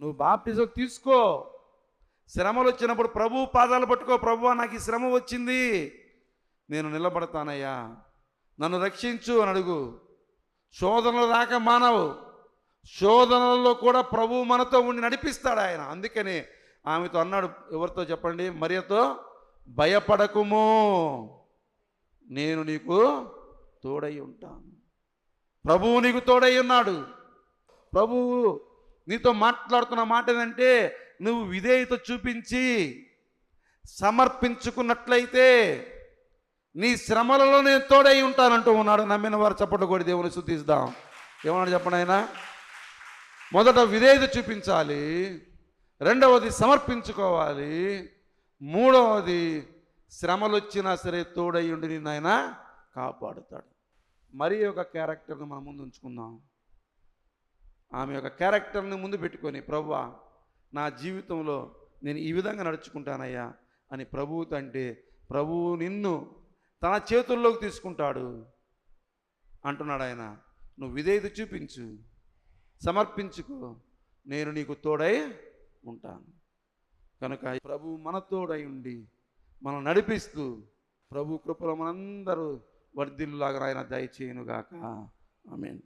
నువ్వు బాప్టిజం తీసుకో. శ్రమలు వచ్చినప్పుడు ప్రభు పాదాలు పట్టుకో. ప్రభు నాకు ఈ శ్రమ వచ్చింది. నేను నిలబడతానయ్యా. నన్ను రక్షించు అని అడుగు. శోధనలు రాక మానవు. శోధనలలో కూడా ప్రభు మనతో ఉండి నడిపిస్తాడు ఆయన. అందుకని ఆమెతో అన్నాడు ఎవరితో చెప్పండి? మరియతో భయపడకుము. నేను నీకు తోడై ఉంటాను. ప్రభువు నీకు తోడై ఉన్నాడు. ప్రభువు నీతో మాట్లాడుతున్న మాట ఏంటంటే నువ్వు విధేయత చూపించి సమర్పించుకున్నట్లయితే నీ శ్రమలలో నేను తోడై ఉంటానంటూ ఉన్నాడు. నమ్మిన వారు చప్పట్లు దేవుని శుద్ధిస్తాం ఏమన్నాడు చెప్పండి ఆయన? మొదట విధేయత చూపించాలి రెండవది సమర్పించుకోవాలి మూడవది శ్రమలు వచ్చినా సరే తోడై ఉండి నిన్న ఆయన కాపాడుతాడు. మరి ఒక క్యారెక్టర్ని మనం ముందు ఉంచుకుందాం. ఆమె యొక్క క్యారెక్టర్ని ముందు పెట్టుకొని ప్రవ్వా నా జీవితంలో నేను ఈ విధంగా నడుచుకుంటానయ్యా అని ప్రభువుతో అంటే ప్రభువు నిన్ను తన చేతుల్లోకి తీసుకుంటాడు అంటున్నాడు ఆయన. నువ్వు విధేయత చూపించు సమర్పించుకో నేను నీకు తోడై ఉంటాను. కనుక ప్రభు మన తోడై ఉండి మనం నడిపిస్తూ ప్రభు కృపలో మనందరూ వర్ధిల్లాగా ఆయన దయచేయనుగాక. ఆమె